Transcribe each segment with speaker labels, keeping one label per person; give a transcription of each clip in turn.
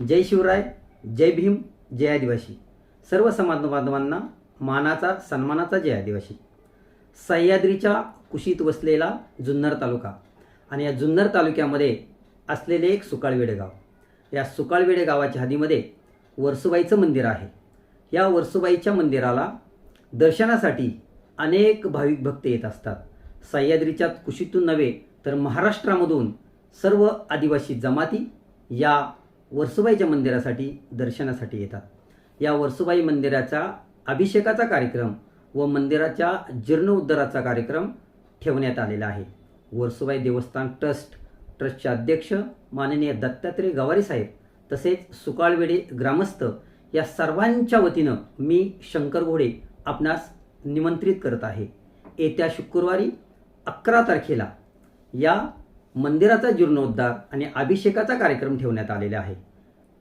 Speaker 1: जय शिवराय जय भीम जय आदिवासी. सर्व समाज बांधवांना मानाचा सन्मानाचा जय आदिवासी. सह्याद्रीच्या कुशीत वसलेला जुन्नर तालुका आणि या जुन्नर तालुक्यामध्ये असलेले एक सुकाळवेडे गाव. या सुकाळवेडे गावाच्या हदीमध्ये वर्सुबाईचं मंदिर आहे. या वर्सुबाईच्या मंदिराला दर्शनासाठी अनेक भाविक भक्त येत असतात. सह्याद्रीच्या कुशीतून नव्हे तर महाराष्ट्रामधून सर्व आदिवासी जमाती या वर्सुबाईच्या मंदिरासाठी दर्शनासाठी येतात. या वर्सुबाई मंदिराचा अभिषेकाचा कार्यक्रम व मंदिराच्या जीर्णोद्धाराचा कार्यक्रम ठेवण्यात आलेला आहे. वर्सुबाई देवस्थान ट्रस्ट ट्रस्टचे अध्यक्ष माननीय दत्तात्रय गवारी साहेब तसेच सुकाळवेडे ग्रामस्थ या सर्वांच्या वतीनं मी शंकर घोडे आपणास निमंत्रित करत आहे. येत्या शुक्रवारी अकरा तारखेला या मंदिराचा जीर्णोद्धार आणि अभिषेकाचा कार्यक्रम ठेवण्यात आलेला आहे.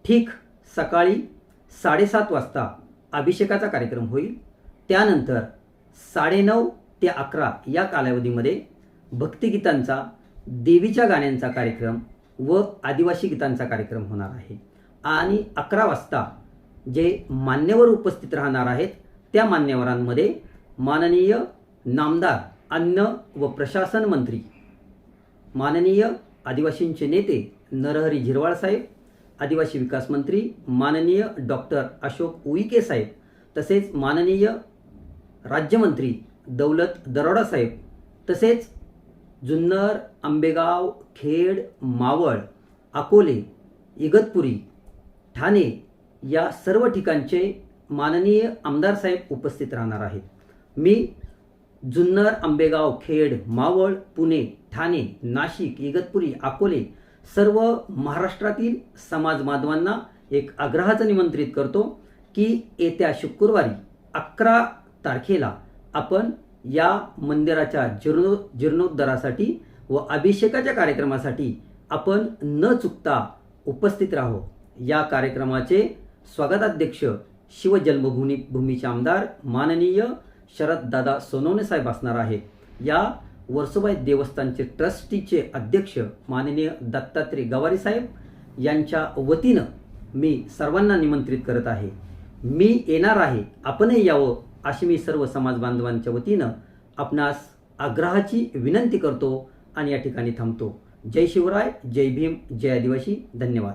Speaker 1: ठीक सकाळी साडेसात वाजता अभिषेकाचा कार्यक्रम होईल. त्यानंतर साडेनऊ ते अकरा या कालावधीमध्ये भक्तिगीतांचा देवीच्या गाण्यांचा कार्यक्रम व आदिवासी गीतांचा कार्यक्रम होणार आहे. आणि अकरा वाजता जे मान्यवर उपस्थित राहणार आहेत त्या मान्यवरांमध्ये माननीय नामदार अन्न व प्रशासन मंत्री माननीय आदिवासींचे नेते नरहरी झिरवाळ साहेब आदिवासी विकास मंत्री माननीय डॉक्टर अशोक उईके साहेब तसेच माननीय राज्यमंत्री दौलत दरोडा साहेब तसेच जुन्नर आंबेगाव खेड मावळ अकोले इगतपुरी ठाणे या सर्व ठिकाणचे माननीय आमदार साहेब उपस्थित राहणार आहेत. मी जुन्नर आंबेगाव खेड मावळ पुणे ठाणे नाशिक इगतपुरी अकोले सर्व महाराष्ट्रातील समाज बांधवांना एक आग्रहाचं निमंत्रित करतो की येत्या शुक्रवारी अकरा तारखेला आपण या मंदिराच्या जीर्णो जीर्णोद्धारासाठी व अभिषेकाच्या कार्यक्रमासाठी आपण न चुकता उपस्थित राहो. या कार्यक्रमाचे स्वागताध्यक्ष शिवजन्मभूमी भूमीचे आमदार माननीय शरददादा सोनवणे साहेब असणार आहे. या वर्सोबाई देवस्थानचे ट्रस्टीचे अध्यक्ष माननीय दत्तात्रय गवारी साहेब यांच्या वतीनं मी सर्वांना निमंत्रित करत आहे. मी येणार आहे आपणही यावं अशी मी सर्व समाज बांधवांच्या वतीनं आपणास आग्रहाची विनंती करतो आणि या ठिकाणी थांबतो. जय शिवराय जय भीम जय आदिवासी धन्यवाद.